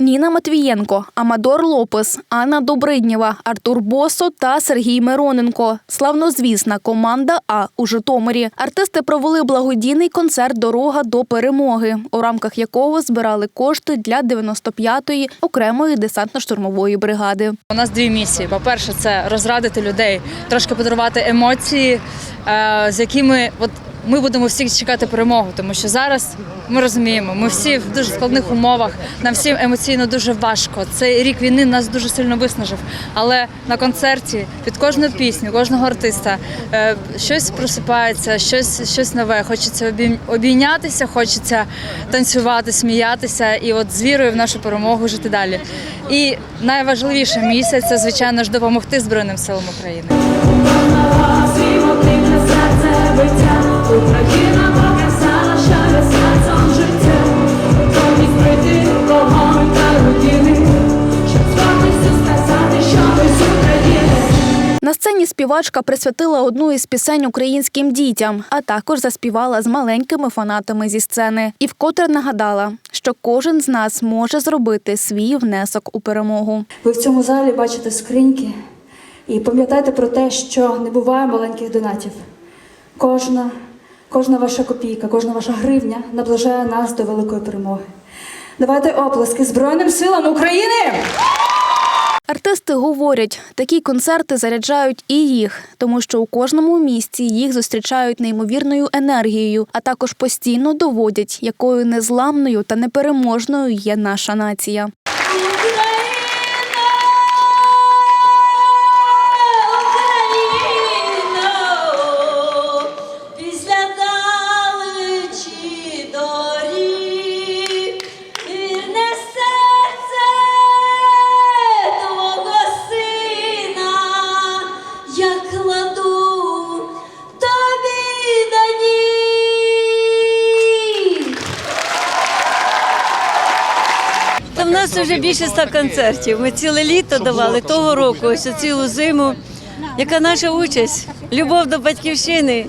Ніна Матвієнко, Амадор Лопес, Анна Добриднєва, Артур Босо та Сергій Мироненко. Славнозвісна команда А у Житомирі. Артисти провели благодійний концерт Дорога до перемоги, у рамках якого збирали кошти для 95-ї окремої десантно-штурмової бригади. У нас дві місії. По-перше, це розрадити людей, трошки подарувати емоції, е, з якими от ми будемо всі чекати перемогу, тому що зараз ми розуміємо, ми всі в дуже складних умовах. Нам всім емоційно дуже важко. Цей рік війни нас дуже сильно виснажив. Але на концерті під кожну пісню, кожного артиста е, щось просипається, щось, щось нове. Хочеться обій- обійнятися, хочеться танцювати, сміятися і от з вірою в нашу перемогу жити далі. І найважливіша місія це звичайно ж допомогти Збройним силам України. Биття, Україна показала, що весна життя, готовність прийти вогонь сказати, що ми з. На сцені співачка присвятила одну із пісень українським дітям, а також заспівала з маленькими фанатами зі сцени. І вкотре нагадала, що кожен з нас може зробити свій внесок у перемогу. Ви в цьому залі бачите скриньки і пам'ятайте про те, що не буває маленьких донатів. Кожна, кожна ваша копійка, кожна ваша гривня наближає нас до великої перемоги. Давайте оплески Збройним силам України! Артисти говорять, такі концерти заряджають і їх, тому що у кожному місці їх зустрічають неймовірною енергією, а також постійно доводять, якою незламною та непереможною є наша нація. Нас вже більше ста концертів. Ми ціле літо давали того року, ось цілу зиму. Яка наша участь? Любов до батьківщини.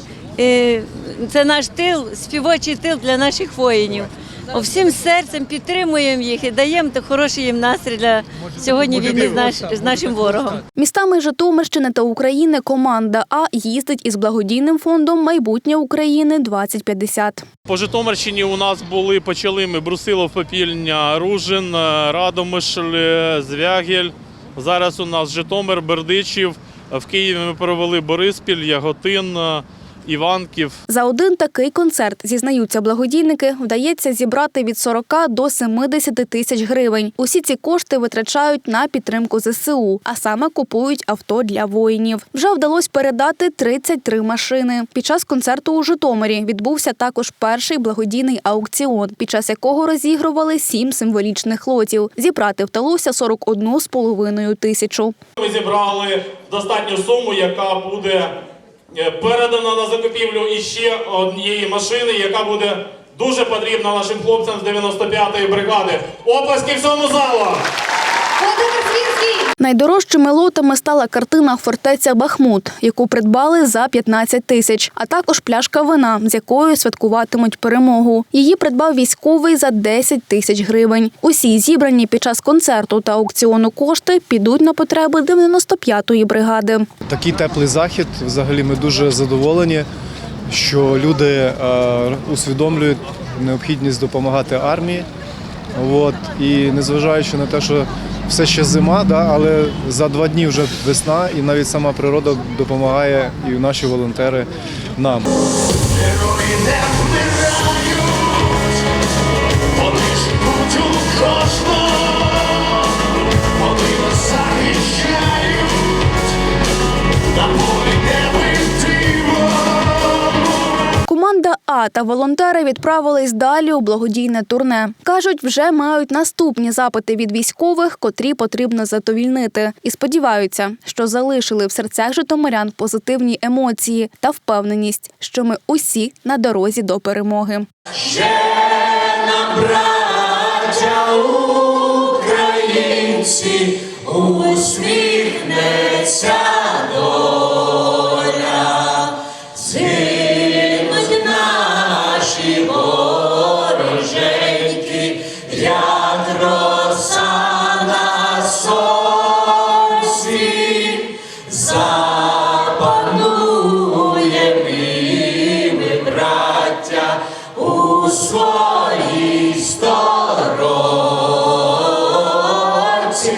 Це наш тил, співочий тил для наших воїнів. Всім серцем підтримуємо їх і даємо хороший їм настрій для сьогодні війни з, наш, з нашим ворогом. Містами Житомирщини та України команда А їздить із благодійним фондом Майбутнє України 2050. По Житомирщині у нас були почали ми Брусилов, Попільня, Ружин, е, Радомишль, е, Звягель. Зараз у нас Житомир, Бердичів. В Києві ми провели Бориспіль, Яготин, е, Іванків. За один такий концерт, зізнаються благодійники, вдається зібрати від 40 до 70 тисяч гривень. Усі ці кошти витрачають на підтримку ЗСУ, а саме купують авто для воїнів. Вже вдалося передати 33 машини. Під час концерту у Житомирі відбувся також перший благодійний аукціон, під час якого розігрували сім символічних лотів. Зібрати вдалося 41,5 тисячу. Ми зібрали достатню суму, яка буде е, передана на закупівлю іще однієї машини, яка буде дуже потрібна нашим хлопцям з 95-ї бригади. Оплески всьому залу! Найдорожчими лотами стала картина Фортеця Бахмут, яку придбали за 15 тисяч, а також пляшка вина, з якою святкуватимуть перемогу. Її придбав військовий за 10 тисяч гривень. Усі зібрані під час концерту та аукціону кошти підуть на потреби 95-ї бригади. Такий теплий захід. Взагалі ми дуже задоволені, що люди е, усвідомлюють необхідність допомагати армії. От. І незважаючи на те, що все ще зима, да, але за два дні вже весна, і навіть сама природа допомагає і наші волонтери нам. Команда А та волонтери відправились далі у благодійне турне. Кажуть, вже мають наступні запити від військових, котрі потрібно задовільнити, і сподіваються, що залишили в серцях житомирян позитивні емоції та впевненість, що ми усі на дорозі до перемоги. браття українці, усміхнеться доля,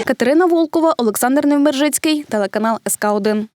Катерина Волкова, Олександр Невмержицький, телеканал СК 1